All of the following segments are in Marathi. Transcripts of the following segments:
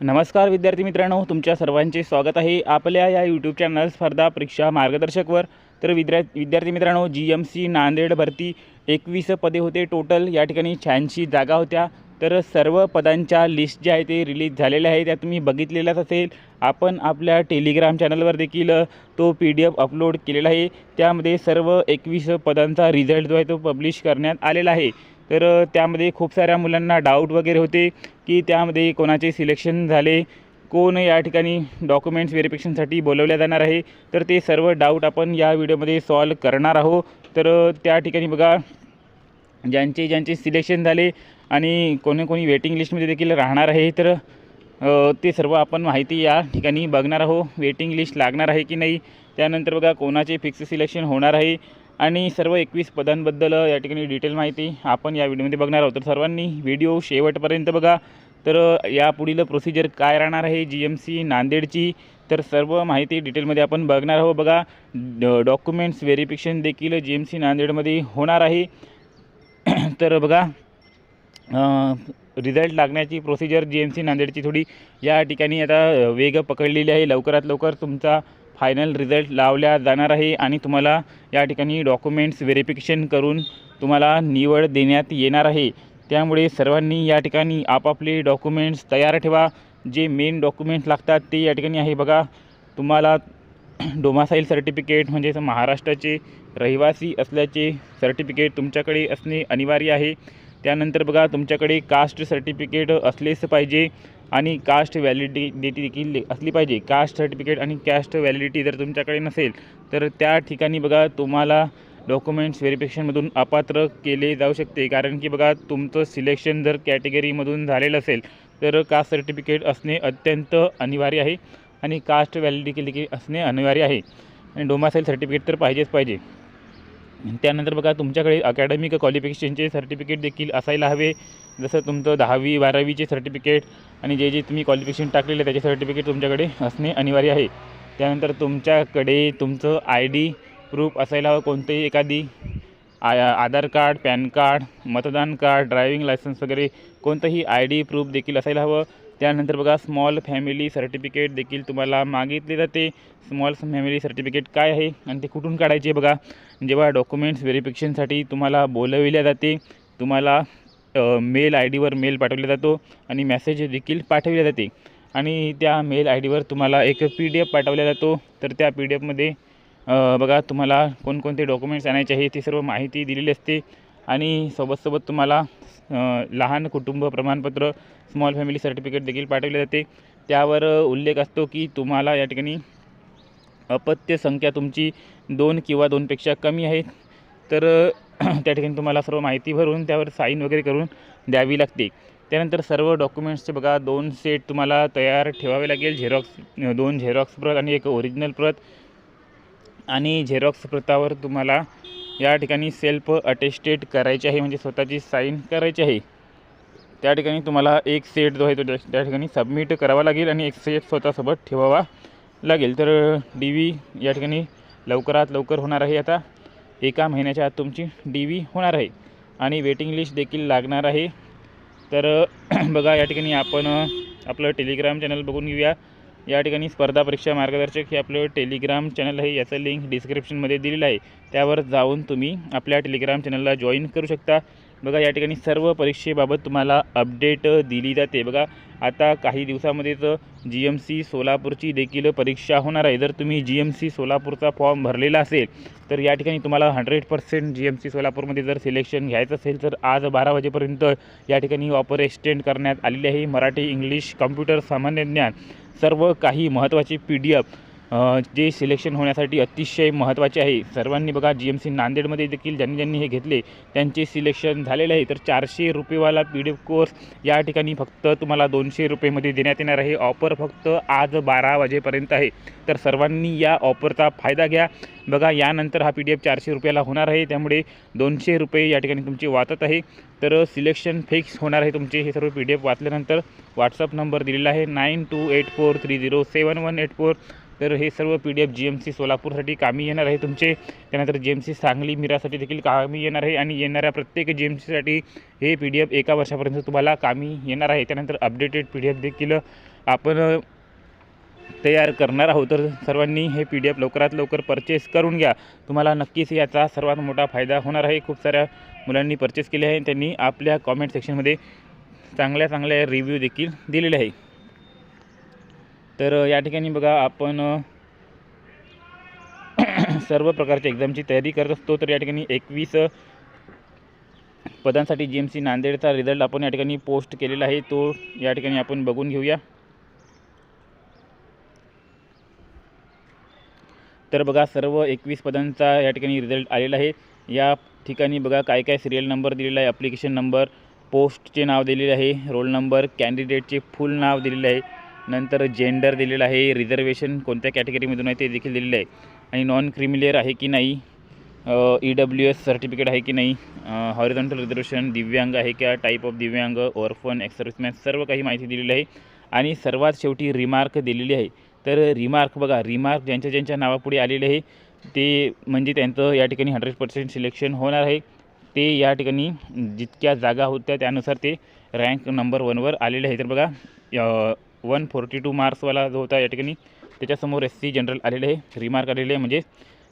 नमस्कार विद्यार्थी मित्रांनो तुमच्या सर्वांचे स्वागत आहे आपल्या या यूट्यूब चॅनल स्पर्धा परीक्षा मार्गदर्शकवर. तर विद्या विद्यार्थी मित्रांनो जी एम सी नांदेड भरती एकवीस पदे होते टोटल या ठिकाणी शहाऐंशी जागा होत्या. तर सर्व पदांच्या लिस्ट ज्या आहे ते रिलीज झालेल्या आहे त्या तुम्ही बघितलेल्याच असेल. आपण आपल्या टेलिग्राम चॅनलवर देखील तो पी डी एफ अपलोड केलेला आहे. त्यामध्ये सर्व एकवीस पदांचा रिझल्ट जो आहे तो पब्लिश करण्यात आलेला आहे. तर त्यामध्ये खूप साऱ्या मुलांना डाऊट वगैरे होते की त्यामध्ये कोणाचे सिलेक्शन झाले कोण या ठिकाणी डॉक्युमेंट्स व्हेरिफिकेशनसाठी बोलवल्या जाणार आहे. तर ते सर्व डाऊट आपण या व्हिडिओमध्ये सॉल्व करणार आहोत. तर त्या ठिकाणी बघा ज्यांचे ज्यांचे सिलेक्शन झाले आणि कोणी कोणी वेटिंग लिस्टमध्ये देखील राहणार आहे तर ते सर्व आपण माहिती या ठिकाणी बघणार आहोत. वेटिंग लिस्ट लागणार आहे की नाही? त्यानंतर बघा कोणाचे फिक्स सिलेक्शन होणार आहे? आणि सर्व एकवीस पदांबद्दल या ठिकाणी डिटेल माहिती आपण या व्हिडिओमध्ये बघणार आहोत. तर सर्वांनी व्हिडिओ शेवटपर्यंत बघा. तर या पुढील प्रोसिजर काय राहणार आहे? जी एम सी नांदेडची. तर सर्व माहिती डिटेलमध्ये आपण बघणार आहोत. बघा डॉक्युमेंट्स व्हेरिफिकेशन देखील जी एम सी नांदेडमध्ये होणार आहे. तर बघा रिझल्ट लागण्याची प्रोसिजर जी एम सी नांदेडची थोडी या ठिकाणी आता वेग पकडलेली आहे. लवकरात लवकर तुमचा फायनल रिझल्ट लावल्या जाणार आहे आणि तुम्हाला या ठिकाणी डॉक्युमेंट्स व्हेरिफिकेशन करून तुम्हाला निवड देण्यात येणार आहे त्यामुळे सर्वांनी या ठिकाणी आपापले डॉक्युमेंट्स तयार ठेवा. जे मेन डॉक्युमेंट्स लागतात ते या ठिकाणी आहे बघा. तुम्हाला डोमासाईल सर्टिफिकेट म्हणजेच महाराष्ट्राचे रहिवासी असल्याचे सर्टिफिकेट तुमच्याकडे असणे अनिवार्य आहे. त्यानंतर बघा तुमच्याकडे कास्ट सर्टिफिकेट असलेच पाहिजे. आणि कास्ट व्हॅलिडिटी देखील असली पाहिजे. कास्ट सर्टिफिकेट आणि कॅस्ट व्हॅलिडिटी जर तुमच्याकडे नसेल तर त्या ठिकाणी बघा तुम्हाला डॉक्युमेंट्स व्हेरिफिकेशनमधून अपात्र केले जाऊ शकते. कारण की बघा तुमचं सिलेक्शन जर कॅटेगरीमधून झालेलं असेल तर कास्ट सर्टिफिकेट असणे अत्यंत अनिवार्य आहे आणि कास्ट व्हॅलिडिटी देखील असणे अनिवार्य आहे. आणि डोमासाईल सर्टिफिकेट तर पाहिजेच पाहिजे. त्यानंतर बघा तुमच्याकडे अकॅडमिक क्वालिफिकेशनचे सर्टिफिकेट देखील असायला हवे. जसं तुमचं दहावी बारावीचे सर्टिफिकेट आणि जे जे तुम्ही क्वालिफिकेशन टाकलेले त्याचे सर्टिफिकेट तुमच्याकडे असणे अनिवार्य आहे. त्यानंतर तुमच्याकडे तुमचं आय डी प्रूफ असायला हवं कोणतेही एखादी आ आधार कार्ड पॅन कार्ड मतदान कार्ड ड्रायविंग लायसन्स वगैरे कोणतंही आय डी प्रूफ देखील असायला हवं. त्यानंतर बघा स्मॉल फॅमिली सर्टिफिकेट देखील तुम्हाला मागितले जाते. स्मॉल फॅमिली सर्टिफिकेट काय आहे आणि ते कुठून काढायचे बघा. जेव्हा डॉक्युमेंट्स व्हेरिफिकेशनसाठी तुम्हाला बोलविल्या जाते तुम्हाला मेल आय डीवर मेल पाठवला जातो आणि मेसेज देखील पाठवले जाते. आणि त्या मेल आय डीवर तुम्हाला एक पी डी एफ पाठवला जातो. तर त्या पी डी एफमध्ये बघा तुम्हाला कोणकोणते डॉक्युमेंट्स आणायचे आहे ती सर्व माहिती दिलेली असते. आणि सोबतसोबत तुम्हाला लहान कुटुंब प्रमाणपत्र स्मॉल फॅमिली सर्टिफिकेट देखील पाठवले जाते. त्यावर उल्लेख असतो की तुम्हाला या ठिकाणी अपत्य संख्या तुमची दोन किंवा दोनपेक्षा कमी आहे. तर त्या ठिकाणी तुम्हाला सर्व माहिती भरून त्यावर साईन वगैरे करून द्यावी लागते. त्यानंतर सर्व डॉक्युमेंट्सचे बघा दोन सेट तुम्हाला तयार ठेवावे लागेल. झेरॉक्स दोन झेरॉक्स प्रत आणि एक ओरिजिनल प्रत. आणि झेरॉक्स प्रतावर तुम्हाला या ठिकाणी सेल्फ अटेस्टेड करायची आहे म्हणजे स्वतःची साईन करायची आहे. त्या ठिकाणी तुम्हाला एक सेट जो आहे तो त्या त्या ठिकाणी सबमिट करावा लागेल आणि एक सेट स्वतःसोबत ठेवावा लागेल. तर डी व्ही या ठिकाणी लवकरात लवकर होणार आहे आता. एका महिन्याच्या आत तुमची डी व्ही होणार आहे. आणि वेटिंग लिस्ट देखील लागणार आहे. तर बघा या ठिकाणी आपण आपलं टेलिग्राम चॅनल बघून घेऊया. या ठिकाणी स्पर्धा परीक्षा मार्गदर्शक हे आपलं टेलिग्राम चॅनल आहे. याचं लिंक डिस्क्रिप्शनमध्ये दिलेलं आहे. त्यावर जाऊन तुम्ही आपल्या टेलिग्राम चॅनलला जॉईन करू शकता. बघा या ठिकाणी सर्व परीक्षेबाबत तुम्हाला अपडेट दिली जाते. बघा आता काही दिवसामध्येच जी एम सी सोलापूरची देखील परीक्षा होणार आहे. जर तुम्ही जी एम सी सोलापूरचा फॉर्म भरलेला असेल तर या ठिकाणी तुम्हाला hundred percent G M C सोलापूरमध्ये जर सिलेक्शन घ्यायचं असेल तर आज बारा वाजेपर्यंत या ठिकाणी ऑफर एक्सटेंड करण्यात आलेली आहे. मराठी इंग्लिश कम्प्युटर सामान्य ज्ञान. सर्व काही महत्त्वाचे पी डी एफ जे सिलेक्शन होण्यासाठी अतिशय महत्त्वाचे आहे. सर्वांनी बघा जी एम सी नांदेडमध्ये देखील ज्यांनी ज्यांनी हे घेतले त्यांचे सिलेक्शन झालेले आहे. तर चारशे रुपयेवाला पी डी एफ कोर्स या ठिकाणी फक्त तुम्हाला दोनशे रुपयेमध्ये देण्यात येणार आहे. ऑफर फक्त आज बारा वाजेपर्यंत आहे. तर सर्वांनी या ऑफरचा फायदा घ्या. बघा यानंतर हा पी डी एफ चारशे रुपयाला होणार आहे. त्यामुळे दोनशे रुपये या ठिकाणी तुमचे वाचत आहे. तर सिलेक्शन फिक्स होणार आहे तुमचे. हे सर्व पी डी एफ वाचल्यानंतर व्हॉट्सअप नंबर दिलेला आहे. Nine two eight four three zero seven one eight four. तर हे सर्व P D F G M C सोलापूरसाठी कामी येणार आहे. तुमचे त्यानंतर जी एम सी सांगली मिरासाठी देखील कामी येणार आहे. आणि येणाऱ्या प्रत्येक जी एम सीसाठी हे पी डी एफ एका वर्षापर्यंत तुम्हाला कामी येणार आहे. त्यानंतर अपडेटेड पी डी एफ देखील आपण तयार करणार आहोत. तर सर्वांनी हे पी डी एफ लवकरात लवकर परचेस करून घ्या. तुम्हाला नक्कीच याचा सर्वात मोठा फायदा होणार आहे. खूप साऱ्या मुलांनी परचेस केले आहे त्यांनी आपल्या कॉमेंट सेक्शनमध्ये चांगल्या चांगल्या रिव्ह्यू देखील दिलेले आहे. तर या ठिकाणी बघा आपण सर्व प्रकारच्या एक्झामची तयारी करत असतो. तर या ठिकाणी एकवीस पदांसाठी जी एम सी नांदेडचा रिझल्ट आपण या ठिकाणी पोस्ट केलेला आहे. तो या ठिकाणी आपण बघून घेऊया. तर बघा सर्व एकवीस पदांचा या ठिकाणी रिझल्ट आलेला आहे. या ठिकाणी बघा काय काय सिरियल नंबर दिलेला आहे. ॲप्लिकेशन नंबर पोस्टचे नाव दिलेले आहे. रोल नंबर कॅन्डिडेटचे फुल नाव दिलेलं आहे. नंतर जेंडर दिलेलं आहे. रिझर्वेशन कोणत्या कॅटेगरीमधून आहे ते देखील दिलेलं आहे. आणि नॉन क्रिमिलेअर आहे की नाही? ई डब्ल्यू एस सर्टिफिकेट आहे की नाही? हॉरिझॉन्टल रिझर्वेशन दिव्यांग आहे का? टाईप ऑफ दिव्यांग ओरफन एक्सर्विसमॅन सर्व काही माहिती दिलेली आहे. आणि सर्वात शेवटी रिमार्क दिलेली आहे. तर रिमार्क बघा रिमार्क ज्यांच्या ज्यांच्या नावापुढे आलेले आहे ते म्हणजे त्यांचं या ठिकाणी हंड्रेड पर्सेंट सिलेक्शन होणार आहे. ते या ठिकाणी जितक्या जागा होत्या त्यानुसार ते रँक नंबर वनवर आलेले आहे तर बघा वन फोर्टी टू मार्क्सवाला जो होता या ठिकाणी त्याच्यासमोर एस सी जनरल आलेले आहे रिमार्क आलेले आहे. म्हणजे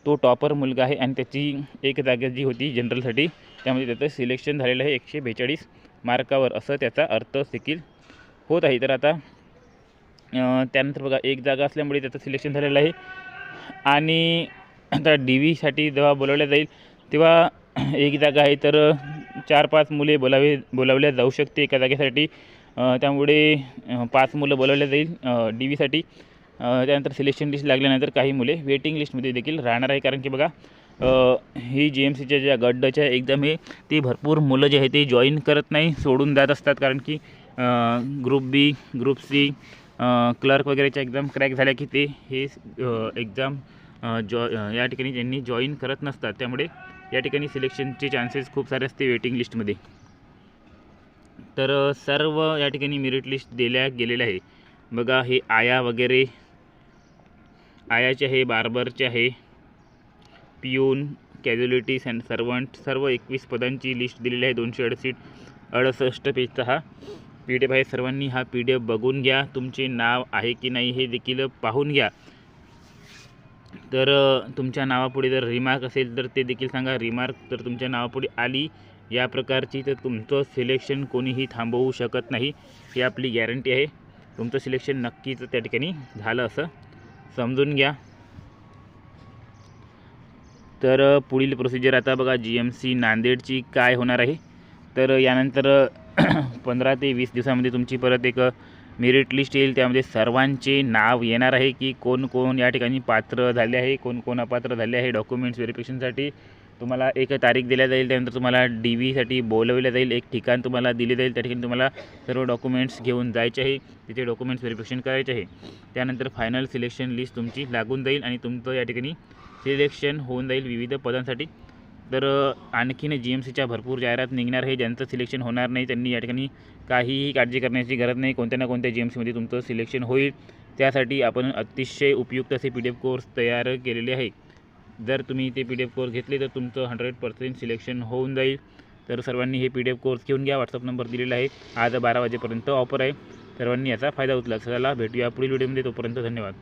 तो टॉपर मुलगा आहे आणि त्याची एक जागा जी होती जनरलसाठी त्यामध्ये त्याचं सिलेक्शन झालेलं आहे एकशे बेचाळीस मार्कावर. असं त्याचा अर्थ देखील होत आहे. तर आता त्यानंतर बघा एक जागा असल्यामुळे त्याचं सिलेक्शन झालेलं आहे. आणि आता डी व्हीसाठी जेव्हा बोलवल्या जाईल तेव्हा एक जागा आहे तर चार पाच मुले बोलावे बोलावल्या जाऊ शकते एका जागेसाठी. त्यामुळे पाच मुलं बोलवल्या जाईल डी व्हीसाठी त्यानंतर सिलेक्शन लिस्ट लागल्यानंतर काही मुले. वेटिंग लिस्टमध्ये देखील राहणार आहे कारण की बघा ही जी एम सीच्या ज्या गड्डच्या एक्झाम आहे ती भरपूर मुलं जे आहे ते जॉईन करत नाही सोडून जात असतात. कारण की group B group C clerk वगैरेच्या एक्झाम क्रॅक झाल्या की ते हे एक्झाम जॉ या ठिकाणी त्यांनी जॉईन करत नसतात. त्यामुळे या ठिकाणी सिलेक्शनचे चान्सेस खूप सारे असते वेटिंग लिस्टमध्ये तर सर्व या ठिकाणी मेरिट लिस्ट दिल्या गेलेल्या आहे. बघा हे आया वगैरे. आयाचे आहे बार्बरचे आहे. पियून कॅज्युलिटीज अँड सर्वंट सर्व एकवीस पदांची लिस्ट दिलेली आहे दोनशे अडसीट अडुसष्ट पेजचा हा. पी डी एफ आहे. सर्वांनी हा पी डी एफ बघून घ्या. तुमचे नाव आहे की नाही हे देखील पाहून घ्या. तर तुमच्या नावापुढे जर रिमार्क असेल तर ते देखील सांगा. रिमार्क तर तुमच्या नावापुढे आली. या प्रकारची तर तुमचं सिलेक्शन कोणीही थांबवू शकत नाही ही आपली गॅरंटी आहे. तुमचं सिलेक्शन नक्कीच त्या ठिकाणी झालं असं समजून घ्या. तर पुढील प्रोसिजर आता बघा जी एम सी नांदेडची काय होणार आहे. तर यानंतर पंधरा ते वीस दिवसामध्ये तुमची परत एक मेरिट लिस्ट येईल. त्यामध्ये सर्वांचे नाव येणार आहे की कोण कोण या ठिकाणी पात्र झाले आहे कोण कोण अपात्र झाले आहे डॉक्युमेंट्स व्हेरिफिकेशनसाठी तुम्हाला एक तारीख दिल्या जाईल त्यानंतर तुम्हाला डी व्हीसाठी बोलवलं जाईल एक ठिकाण तुम्हाला दिले जाईल त्या ठिकाणी तुम्हाला सर्व डॉक्युमेंट्स घेऊन जायचे आहे. तिथे डॉक्युमेंट्स व्हेरिफिकेशन करायचे आहे. त्यानंतर फायनल सिलेक्शन लिस्ट तुमची लागून जाईल आणि तुमचं या ठिकाणी सिलेक्शन होऊन जाईल विविध पदांसाठी. तर आणखीन जी एम सीच्या भरपूर जाहिरात निघणार आहे. ज्यांचं सिलेक्शन होणार नाही त्यांनी या ठिकाणी काहीही काळजी करण्याची गरज नाही. कोणत्या ना कोणत्या जी एम सीमध्ये तुमचं सिलेक्शन होईल त्यासाठी आपण अतिशय उपयुक्त असे पी डी एफ कोर्स तयार केलेले आहे जर तुम्ही ते पी डी एफ कोर्स घेतले तर तुमचं हंड्रेड पर्सेंट सिलेक्शन होऊन जाईल. तर सर्वांनी हे पी डी एफ कोर्स घेऊन घ्या. व्हॉट्सअप नंबर दिलेला आहे. आज बारा वाजेपर्यंत ऑफर आहे. सर्वांनी याचा फायदा उचला. चला भेटूया पुढील व्हिडिओमध्ये तोपर्यंत धन्यवाद.